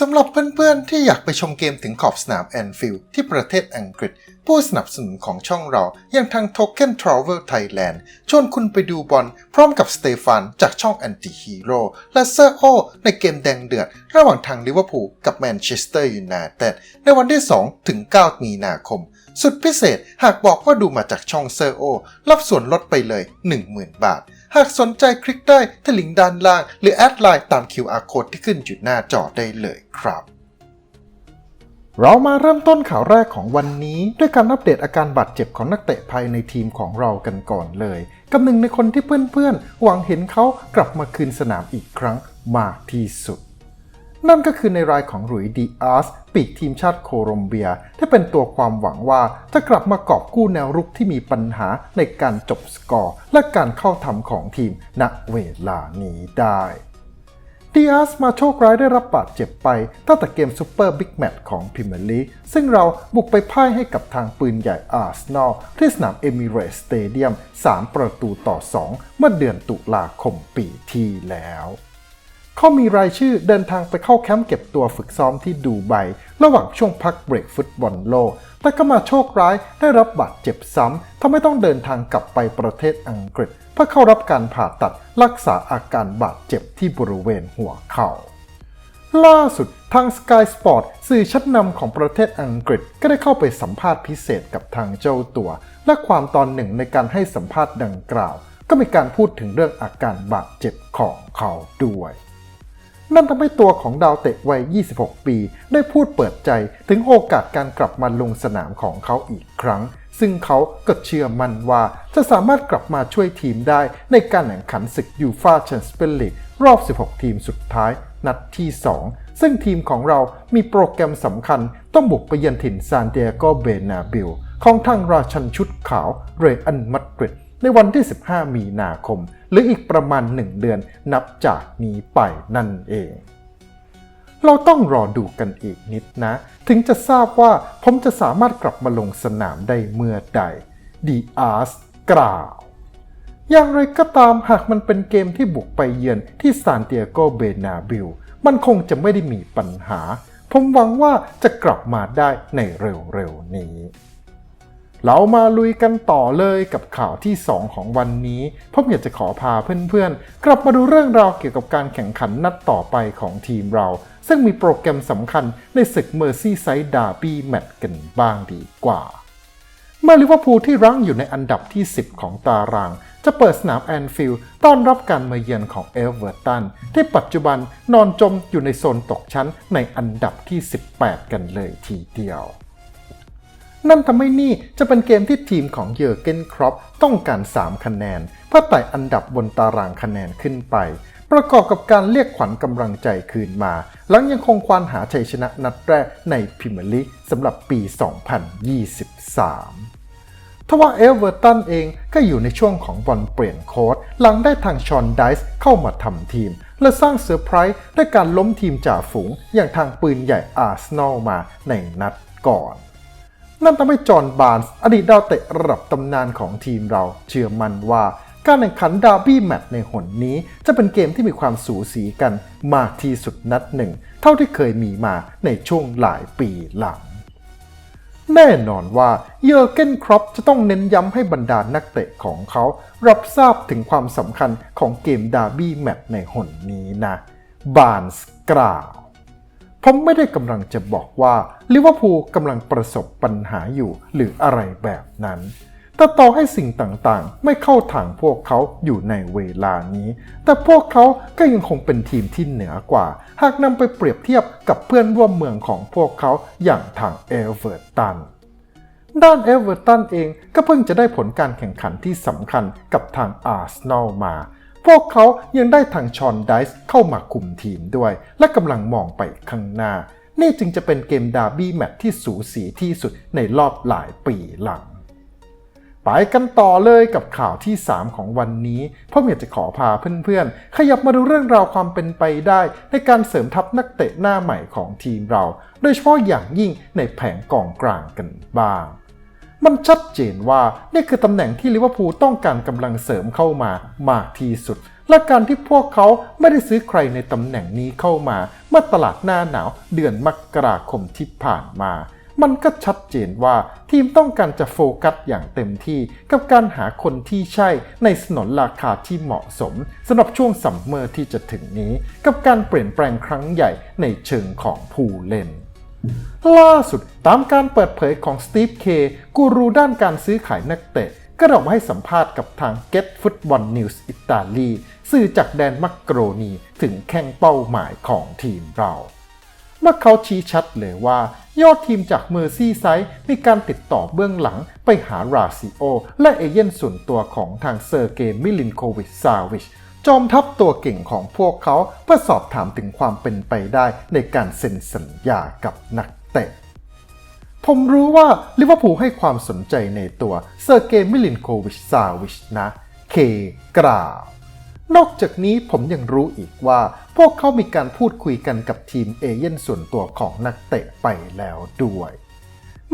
สำหรับเพื่อนๆ ที่อยากไปชมเกมถึงขอบสนามแอนฟิลด์ที่ประเทศอังกฤษ ผู้สนับสนุนของช่องเราอย่างทาง Token Travel Thailand ชวนคุณไปดูบอลพร้อมกับสเตฟานจากช่อง Anti Hero และเซอร์โอในเกมแดงเดือด ระหว่างทางลิเวอร์พูลกับแมนเชสเตอร์ยูไนเต็ดในวันที่ 2 ถึง 9 มีนาคม สุดพิเศษหากบอกว่าดูมาจากช่องเซอร์โอ รับส่วนลดไปเลย 10,000 บาท หากสนใจคลิกได้ที่ลิงก์ด้านล่าง หรือแอดไลน์ตาม QR code ที่ขึ้นอยู่หน้าจอได้เลยครับ เรามาเริ่มต้นข่าวแรกของวันนี้ ด้วยการอัปเดตอาการบาดเจ็บของนักเตะภายในทีมของเรากันก่อนเลย กับหนึ่งในคนที่เพื่อนๆหวังเห็นเขากลับมาคืนสนามอีกครั้งมากที่สุด นั่นก็คือในรายของหลุยดีอาร์สปีกทีมชาติโคลอมเบีย ที่เป็นตัวความหวังว่าจะกลับมากอบกู้แนวรุกที่มีปัญหาในการจบสกอร์ และการเข้าทำของทีมณเวลานี้ได้ดีอาร์สมาโชคร้ายได้รับบาดเจ็บไปตั้งแต่เกมซูเปอร์บิ๊กแมตช์ของพรีเมียร์ลีกซึ่งเราบุกไปพ่ายให้กับทางปืนใหญ่อาร์เซนอลที่สนามเอมิเรสสเตเดียม 3 ประตูต่อ 2 เมื่อเดือนตุลาคมปีที่แล้ว เขามีรายชื่อเดินทางไปเข้าแคมป์เก็บตัวฝึกซ้อมที่ดูไบระหว่างช่วงพักเบรกฟุตบอลโลก แต่ก็มาโชคร้ายได้รับบาดเจ็บซ้ำทำให้ต้องเดินทางกลับไปประเทศอังกฤษ เพื่อเข้ารับการผ่าตัดรักษาอาการบาดเจ็บที่บริเวณหัวเข่าล่าสุดทาง Sky Sport สื่อชั้นนำของประเทศอังกฤษก็ได้เข้าไปสัมภาษณ์พิเศษกับทางเจ้าตัว และความตอนหนึ่งในการให้สัมภาษณ์ดังกล่าว ก็มีการพูดถึงเรื่องอาการบาดเจ็บของเขาด้วย นั่นทำให้ตัวของดาวเตะวัย 26 ปี ได้พูดเปิดใจถึงโอกาสการกลับมาลงสนามของเขาอีกครั้ง ซึ่งเขาก็เชื่อมั่นว่าจะสามารถกลับมาช่วยทีมได้ในการแข่งขันศึกยูฟาแชมเปี้ยนลีกรอบ 16 ทีมสุดท้ายนัดที่ 2 ซึ่งทีมของเรามีโปรแกรมสำคัญต้องบุกไปเยือนถิ่นซานเดียโกเบนาบิลของทางราชันชุดขาวเรอันมาดริด ในวันที่ 15 มีนาคม หรืออีกประมาณ 1 เดือนนับจากนี้ไปนั่นเอง เราต้องรอดูกันอีกนิดนะ ถึงจะทราบว่าผมจะสามารถกลับมาลงสนามได้เมื่อใดดีอาร์สกล่าว อย่างไรก็ตามหากมันเป็นเกมที่บุกไปเยือนที่ซานเตียโกเบนาบิลมันคงจะไม่ได้มีปัญหา ผมหวังว่าจะกลับมาได้ในเร็วๆนี้ เรามาลุยกันต่อเลยกับข่าวที่ 2 ของวันนี้ผมอยากจะขอพาเพื่อนๆ กลับมาดูเรื่องราวเกี่ยวกับการแข่งขันนัดต่อไปของทีมเรา ซึ่งมีโปรแกรมสำคัญในศึกเมอร์ซี่ไซด์ดาร์บี้แมตช์กันบ้างดีกว่า เมื่อลิเวอร์พูลที่รั้งอยู่ในอันดับที่ 10 ของตาราง จะเปิดสนามแอนฟิลด์ต้อนรับการมาเยือนของเอเวอร์ตันที่ปัจจุบันนอนจมอยู่ในโซนตกชั้นในอันดับที่ 18 กันเลยทีเดียว นั่นทำให้นี่จะเป็นเกมที่ทีมของเยอร์เกนครอปต้องการ 3 คะแนน เพื่อไต่อันดับบนตารางคะแนนขึ้นไป ประกอบกับการเรียกขวัญกำลังใจคืนมา หลังยังคงควานหาชัยชนะนัดแรกในพรีเมียร์ลีกสำหรับปี 2023ทว่าเอเวอร์ตันเองก็อยู่ในช่วงของบอลเปลี่ยนโค้ดหลังได้ทางชอนไดส์เข้ามาทำทีม และสร้างเซอร์ไพรส์ด้วยการล้มทีมจ่าฝูงอย่างทางปืนใหญ่อาร์เซนอลมาในนัดก่อน นั่นทำให้จอห์นบานส์อดีตดาวเตะระดับตำนานของทีมเรา เชื่อมั่นว่าการแข่งขันดาร์บี้แมตช์ในหนนี้ จะเป็นเกมที่มีความสูสีกันมากที่สุดนัดหนึ่ง เท่าที่เคยมีมาในช่วงหลายปีหลัง แน่นอนว่าเยอร์เกนครอปจะต้องเน้นย้ำให้บรรดานักเตะของเขา รับทราบถึงความสำคัญของเกมดาร์บี้แมตช์ในหนนี้นะ บานส์กล่าว ผมไม่ได้กำลังจะบอกว่าลิเวอร์พูลกำลังประสบปัญหาอยู่หรืออะไรแบบนั้น แต่ต่อให้สิ่งต่างๆ ไม่เข้าทางพวกเขาอยู่ในเวลานี้ แต่พวกเขาก็ยังคงเป็นทีมที่เหนือกว่า หากนำไปเปรียบเทียบกับเพื่อนร่วมเมืองของพวกเขาอย่างทางเอเวอร์ตันด้านเอเวอร์ตันเองก็เพิ่งจะได้ผลการแข่งขันที่สำคัญกับทางอาร์เซนอลมา พวกเขายังได้ทางชอนไดส์เข้ามาคุมทีมด้วย และกำลังมองไปข้างหน้า นี่จึงจะเป็นเกมดาร์บี้แมตช์ที่สูสีที่สุดในรอบหลายปีหลังไปกันต่อเลยกับข่าวที่ 3 ของวันนี้เพราะอยากจะขอพาเพื่อนๆ ขยับมาดูเรื่องราวความเป็นไปได้ ในการเสริมทัพนักเตะหน้าใหม่ของทีมเรา โดยเฉพาะอย่างยิ่งในแผงกองกลางกันบ้าง มันชัดเจนว่านี่คือตำแหน่งที่ลิเวอร์พูลต้องการกำลังเสริมเข้ามามากที่สุด และการที่พวกเขาไม่ได้ซื้อใครในตำแหน่งนี้เข้ามาเมื่อตลาดหน้าหนาวเดือนมกราคมที่ผ่านมา มันก็ชัดเจนว่าทีมต้องการจะโฟกัสอย่างเต็มที่กับการหาคนที่ใช่ในสนนราคาที่เหมาะสมสำหรับช่วงซัมเมอร์ที่จะถึงนี้ กับการเปลี่ยนแปลงครั้งใหญ่ในเชิงของผู้เล่น ล่าสุดตามการเปิดเผยของสตีฟเคกูรูด้านการซื้อขายนักเตะ ก็ออกมาให้สัมภาษณ์กับทาง Get Football News อิตาลีสื่อจากแดนมักโกรนีถึงแข่งเป้าหมายของทีมเรา เมื่อเขาชี้ชัดเลยว่า ยอดทีมจากเมอร์ซี่ไซด์มีการติดต่อเบื้องหลังไปหาราซิโอ และเอเย่นส่วนตัวของทางเซอร์เกย์มิลินโควิชซาวิช จอมทัพตัวเก่งของพวกเขาเพื่อสอบถามถึงความเป็นไปได้ในการเซ็นสัญญากับนักเตะ ผมรู้ว่าลิเวอร์พูลให้ความสนใจในตัวเซอร์เกย์มิลินโควิชซาวิชนะ เคกล่าวนอกจากนี้ผมยังรู้อีกว่า พวกเขามีการพูดคุยกันกับทีมเอเย่นส่วนตัวของนักเตะไปแล้วด้วย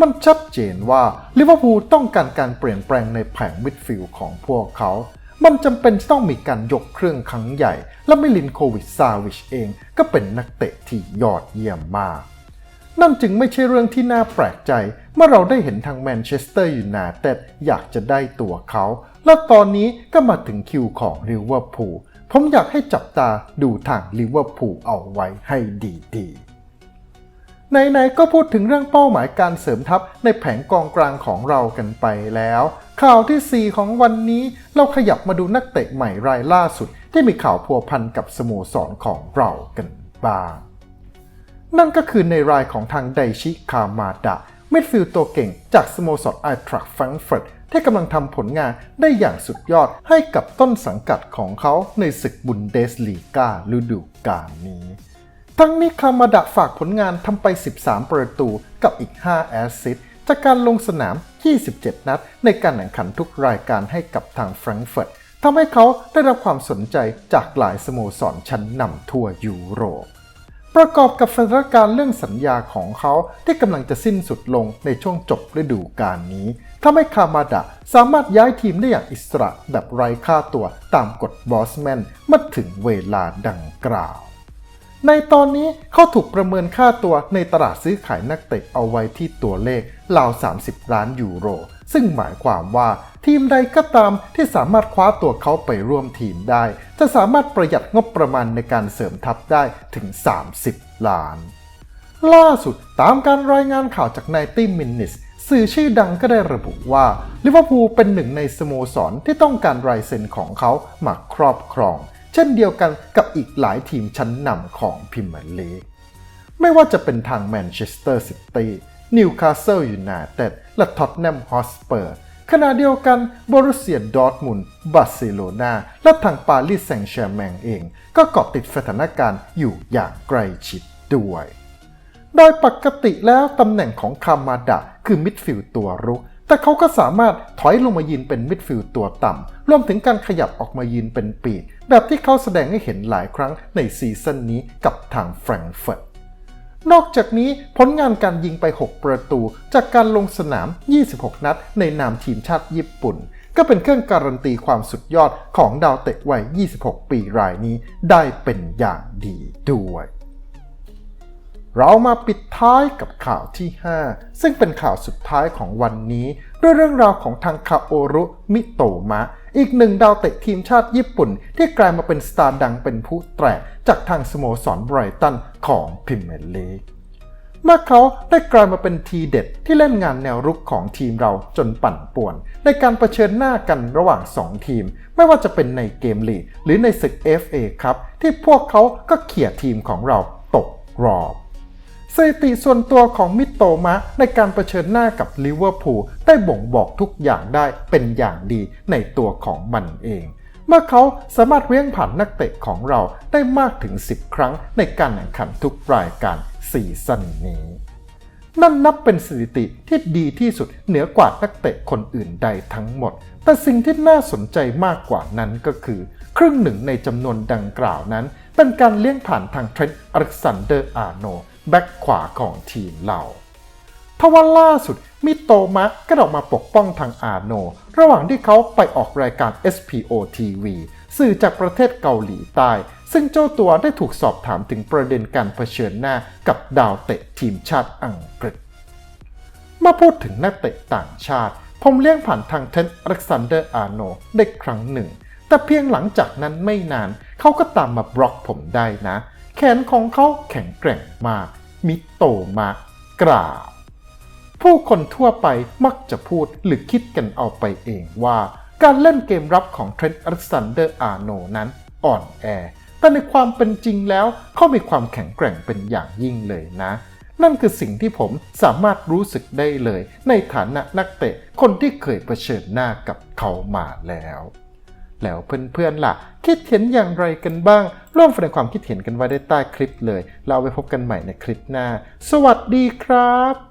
มันชัดเจนว่าลิเวอร์พูลต้องการการเปลี่ยนแปลงในแผงมิดฟิลด์ของพวกเขา มันจำเป็นต้องมีการยกเครื่องครั้งใหญ่ และมิลินโควิชซาวิชเองก็เป็นนักเตะที่ยอดเยี่ยมมาก นั่นจึงไม่ใช่เรื่องที่น่าแปลกใจ เมื่อเราได้เห็นทางแมนเชสเตอร์ยูไนเต็ดอยากจะได้ตัวเขา และตอนนี้ก็มาถึงคิวของลิเวอร์พูลผมอยากให้จับตาดูทางลิเวอร์พูลเอาไว้ให้ดีๆ ไหนๆก็พูดถึงเรื่องเป้าหมายการเสริมทัพในแผงกองกลางของเรากันไปแล้ว ข่าวที่ 4 ของวันนี้เราขยับมาดูนักเตะใหม่รายล่าสุด ที่มีข่าวพัวพันกับสโมสรของเรากันบ้าง นั่นก็คือในรายของทางไดชิคามาดะมิดฟิลด์ตัวเก่งจากสโมสรไอทรัคแฟรงก์เฟิร์ตที่กำลังทำผลงานได้อย่างสุดยอดให้กับต้นสังกัดของเขาในศึกบุนเดสลีกาฤดูกาลนี้ ทั้งนี้คามาดะฝากผลงานทำไป 13 ประตูกับอีก 5 แอสซิสจากการลงสนาม 27 นัด ในการแข่งขันทุกรายการให้กับทางแฟรงก์เฟิร์ตทำให้เขาได้รับความสนใจจากหลายสโมสรชั้นนำทั่วยุโรป ประกอบกับสถานการณ์เรื่องสัญญาของเขาที่กำลังจะสิ้นสุดลงในช่วงจบฤดูกาลนี้ทำให้คามาดะสามารถย้ายทีมได้อย่างอิสระแบบไร้ค่าตัวตามกฎบอสแมนเมื่อถึงเวลาดังกล่าว ในตอนนี้เขาถูกประเมินค่าตัวในตลาดซื้อขายนักเตะเอาไว้ที่ตัวเลขราว 30 ล้านยูโร ซึ่งหมายความว่าทีมใดก็ตามที่สามารถคว้าตัวเขาไปร่วมทีมได้ จะสามารถประหยัดงบประมาณในการเสริมทัพได้ถึง 30 ล้าน ล่าสุดตามการรายงานข่าวจากนายตี้มินนิสสื่อชื่อดังก็ได้ระบุว่าลิเวอร์พูลเป็นหนึ่งในสโมสรที่ต้องการรายเซ็นของเขามาครอบครอง เช่นเดียวกันกับอีกหลายทีมชั้นนำของพรีเมียร์ลีกไม่ว่าจะเป็นทางแมนเชสเตอร์ซิตี้นิวคาสเซิลยูไนเต็ดและท็อตแนมฮอสเปอร์ขณะเดียวกันบรูเซียดอร์ทมุนบาร์เซโลนาและทางปารีสแซงต์แชร์แมงเอง ก็เกาะติดสถานการณ์อยู่อย่างใกล้ชิดด้วย โดยปกติแล้วตำแหน่งของคามาดะคือมิดฟิลด์ตัวรุก แต่เขาก็สามารถถอยลงมายืนเป็นมิดฟิลด์ตัวต่ำรวมถึงการขยับออกมายืนเป็นปีก แบบที่เขาแสดงให้เห็นหลายครั้งในซีซั่นนี้กับทางแฟรงก์เฟิร์ตนอกจากนี้ผลงานการยิงไป 6 ประตู จากการลงสนาม 26 นัด ในนามทีมชาติญี่ปุ่น ก็เป็นเครื่องการันตีความสุดยอดของดาวเตะวัย 26 ปีรายนี้ได้เป็นอย่างดีด้วย เรามาปิดท้ายกับข่าวที่ 5 ซึ่งเป็นข่าวสุดท้ายของวันนี้ ด้วยเรื่องราวของทางคาโอรุมิโตมะ อีกหนึ่งดาวเตะทีมชาติญี่ปุ่น ที่กลายมาเป็นสตาร์ดังเป็นผู้แตกจากทางสโมสรไบรตันของพรีเมลีกเมื่อเขาได้กลายมาเป็นทีเด็ดที่เล่นงานแนวรุกของทีมเราจนปั่นป่วน ในการเผชิญหน้ากันระหว่าง 2 ทีม ไม่ว่าจะเป็นในเกมลีกหรือในศึก FA ครับที่พวกเขาก็เขี่ยทีมของเราตกรอบ สถิติส่วนตัวของมิโตมะในการเผชิญหน้ากับลิเวอร์พูลได้บ่งบอกทุกอย่างได้เป็นอย่างดีในตัวของมันเอง เมื่อเขาสามารถเลี้ยงผ่านนักเตะของเราได้มากถึง 10 ครั้งในการแข่งขันทุกรายการซีซั่นนี้นั่นนับเป็นสถิติที่ดีที่สุดเหนือกว่านักเตะคนอื่นใดทั้งหมด แต่สิ่งที่น่าสนใจมากกว่านั้นก็คือ ครึ่งหนึ่งในจำนวนดังกล่าวนั้น เป็นการเลี้ยงผ่านทางเทรนต์อเล็กซานเดอร์อาร์โน แบ็กขวาของทีมเราทว่าล่าสุดมิโตมะก็ออกมาปกป้องทางอาโน ระหว่างที่เขาไปออกรายการ SPO TV สื่อจากประเทศเกาหลีใต้ ซึ่งเจ้าตัวได้ถูกสอบถามถึงประเด็นการเผชิญหน้ากับดาวเตะทีมชาติอังกฤษ มาพูดถึงนักเตะต่างชาติ ผมเลี้ยงผ่านทางเทนอเล็กซานเดอร์อาร์โนได้ครั้งหนึ่ง แต่เพียงหลังจากนั้นไม่นาน เขาก็ตามมาบล็อกผมได้นะ แขนของเขาแข็งแกร่งมาก มิโตมะกล่าวผู้คนทั่วไปมักจะพูดหรือคิดกันเอาไปเองว่า การเล่นเกมรับของเทรนต์อเล็กซานเดอร์อาร์โนนั้นอ่อนแอ แต่ในความเป็นจริงแล้วเขามีความแข็งแกร่งเป็นอย่างยิ่งเลยนะ นั่นคือสิ่งที่ผมสามารถรู้สึกได้เลย ในฐานะนักเตะคนที่เคยเผชิญหน้ากับเขามาแล้ว แล้วเพื่อนๆล่ะ คิดเห็นอย่างไรกันบ้าง ร่วมแสดงความคิดเห็นกันไว้ได้ใต้คลิปเลย เราไปพบกันใหม่ในคลิปหน้า สวัสดีครับ